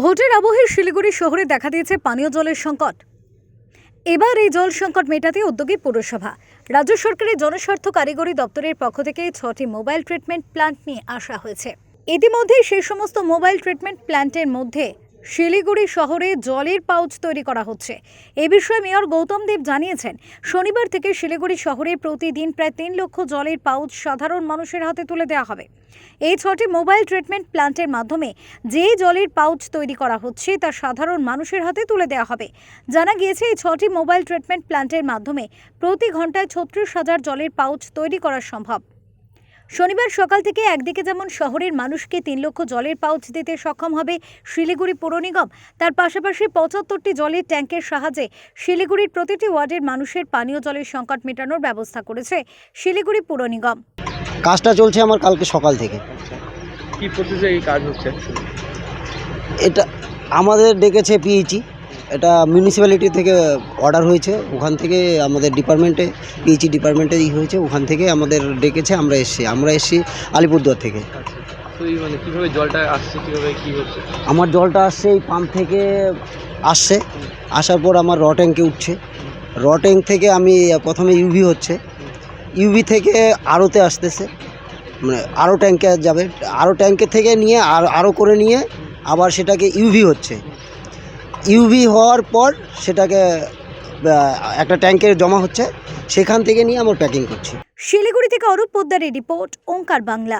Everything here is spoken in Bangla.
ভোটের আবহে শিলিগুড়ি শহরে দেখা দিয়েছে পানীয় জলের সংকট। এবার এই জল সংকট মেটাতে উদ্যোগী পুরসভা। রাজ্য সরকারের জনস্বার্থ কারিগরি দপ্তরের পক্ষ থেকে ছটি মোবাইল ট্রিটমেন্ট প্ল্যান্ট নিয়ে আসা হয়েছে। ইতিমধ্যে সেই সমস্ত মোবাইল ট্রিটমেন্ট প্ল্যান্টের মধ্যে শিলিগুড়ি শহরে জলের পাউচ তৈরি করা হচ্ছে। এ বিষয়ে মেয়র গৌতম দেব জানিয়েছেন, শনিবার থেকে শিলিগুড়ি শহরে প্রতিদিন প্রায় তিন লক্ষ জলের পাউচ সাধারণ মানুষের হাতে তুলে দেওয়া হবে। এই ছটি মোবাইল ট্রিটমেন্ট প্ল্যান্টের মাধ্যমে যে জলের পাউচ তৈরি করা হচ্ছে, তা সাধারণ মানুষের হাতে তুলে দেওয়া হবে। জানা গিয়েছে, এই ছটি মোবাইল ট্রিটমেন্ট প্ল্যান্টের মাধ্যমে প্রতি ঘন্টায় ছত্রিশ হাজার জলের পাউচ তৈরি করা সম্ভব। শনিবার সকাল থেকে একদিকে যেমন শহরের মানুষকে তিন লক্ষ জলের পাউচ দিতে সক্ষম হবে শিলিগুড়ি পৌর নিগম তার পাশাপাশি পঁচাত্তরটি জলের ট্যাঙ্কের সাহায্যে শিলিগুড়ির প্রতিটি ওয়ার্ডের মানুষের পানীয় জলের সংকট মেটানোর ব্যবস্থা করেছে শিলিগুড়ি পৌর নিগম। কাজটা চলছে আমার কালকে সকাল থেকে। কি প্রসেসে এই কাজ হচ্ছে? এটা আমাদের ডেকেছে পিএইচি এটা মিউনিসিপ্যালিটি থেকে অর্ডার হয়েছে। ওখান থেকে আমাদের ডিপার্টমেন্টে পিএইচি ডিপার্টমেন্টে ই হয়েছে। ওখান থেকে আমাদের ডেকেছে আমরা এসছি। আমরা এসছি আলিপুরদুয়ার থেকে। মানে কীভাবে জলটা আসছে হচ্ছে? আমার জলটা আসছে এই পাম্প থেকে আসছে। আসার পর আমার র ট্যাঙ্কে উঠছে। র ট্যাঙ্ক থেকে আমি প্রথমে ইউভি হচ্ছে। ইউভি থেকে আরোতে আসতেছে। মানে আরও ট্যাঙ্কে যাবে। আরও ট্যাঙ্কে থেকে নিয়ে আর আরও করে নিয়ে আবার সেটাকে ইউভি হচ্ছে। ইউভি হওয়ার পর সেটাকে একটা ট্যাঙ্কে জমা হচ্ছে, সেখান থেকে নিয়ে আমার প্যাকিং করছি। শিলিগুড়ি থেকে অরূপ পোদ্দারের রিপোর্ট, ওঙ্কার বাংলা।